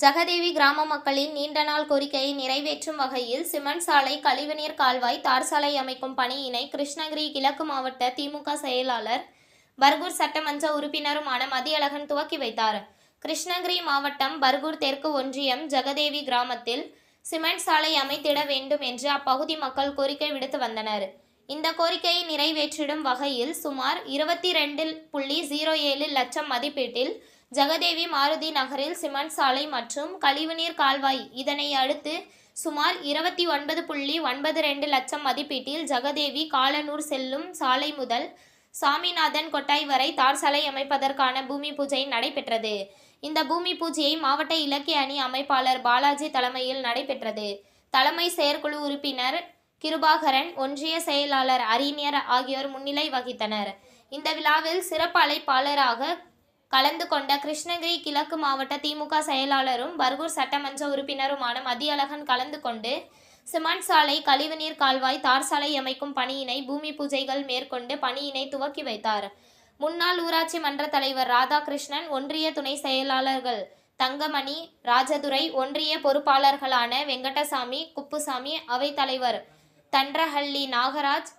ஜெகதேவி கிராம மக்களின் நீண்ட நாள் கோரிக்கையை நிறைவேற்றும் வகையில் சிமெண்ட் சாலை கழிவுநீர் கால்வாய் தார் சாலை அமைக்கும் பணியினை கிருஷ்ணகிரி கிழக்கு மாவட்ட திமுக செயலாளர் பர்கூர் சட்டமன்ற உறுப்பினருமான மதியழகன் துவக்கி வைத்தார். கிருஷ்ணகிரி மாவட்டம் பர்கூர் தெற்கு ஒன்றியம் ஜெகதேவி கிராமத்தில் சிமெண்ட் சாலை அமைத்திட வேண்டும் என்று அப்பகுதி மக்கள் கோரிக்கை விடுத்து வந்தனர். இந்த கோரிக்கையை நிறைவேற்றிடும் வகையில் சுமார் இருபத்தி ரெண்டு புள்ளி ஜீரோ ஏழு லட்சம் மதிப்பீட்டில் ஜெகதேவி மாருதி நகரில் சிமெண்ட் சாலை மற்றும் கழிவுநீர் கால்வாய். இதனை அடுத்து சுமார் இருபத்தி ஒன்பது புள்ளி ஒன்பது ரெண்டு லட்சம் மதிப்பீட்டில் ஜெகதேவி காலனூர் செல்லும் சாலை முதல் சாமிநாதன் கொட்டாய் வரை தார் சாலை அமைப்பதற்கான பூமி பூஜை நடைபெற்றது. இந்த பூமி பூஜையை மாவட்ட இலக்கிய அணி அமைப்பாளர் பாலாஜி தலைமையில் நடைபெற்றது. தலைமை செயற்குழு உறுப்பினர் கிருபாகரன் ஒன்றிய செயலாளர் அறிஞர் ஆகியோர் முன்னிலை வகித்தனர். இந்த விழாவில் சிறப்பு அழைப்பாளராக கலந்து கொண்ட கிருஷ்ணகிரி கிழக்கு மாவட்ட திமுக செயலாளரும் பர்கூர் சட்டமன்ற உறுப்பினருமான மதியழகன் கலந்து கொண்டு சிமெண்ட் சாலை கழிவுநீர் கால்வாய் தார் சாலை அமைக்கும் பணியினை பூமி பூஜைகள் மேற்கொண்டு பணியினை துவக்கி வைத்தார். முன்னாள் ஊராட்சி மன்ற தலைவர் ராதாகிருஷ்ணன் ஒன்றிய துணை செயலாளர்கள் தங்கமணி ராஜதுரை ஒன்றிய பொறுப்பாளர்களான வெங்கடசாமி குப்புசாமி அவைத்தலைவர் தன்றஹள்ளி நாகராஜ்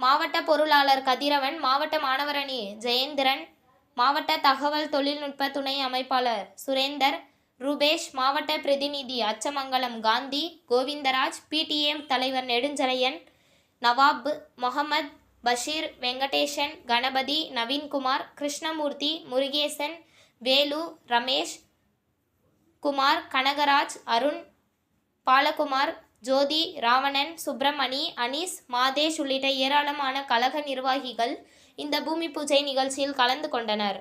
மாவட்ட பொருளாளர் கதிரவன் மாவட்ட மாணவரணி ஜெயேந்திரன் மாவட்ட தகவல் தொழில்நுட்ப துணை அமைப்பாளர் சுரேந்தர் ரூபேஷ் மாவட்ட பிரதிநிதி அச்சமங்கலம் காந்தி கோவிந்தராஜ் பிடிஎம் தலைவர் நெடுஞ்சலையன் நவாப் முகமது பஷீர் வெங்கடேஷன் கணபதி நவீன்குமார் கிருஷ்ணமூர்த்தி முருகேசன் வேலு ரமேஷ் குமார் கனகராஜ் அருண் பாலகுமார் ஜோதி ராவணன் சுப்பிரமணி அனீஸ் மாதேஷ் உள்ளிட்ட ஏராளமான கழக நிர்வாகிகள் இந்த பூமி பூஜை நிகழ்ச்சியில் கலந்து கொண்டனர்.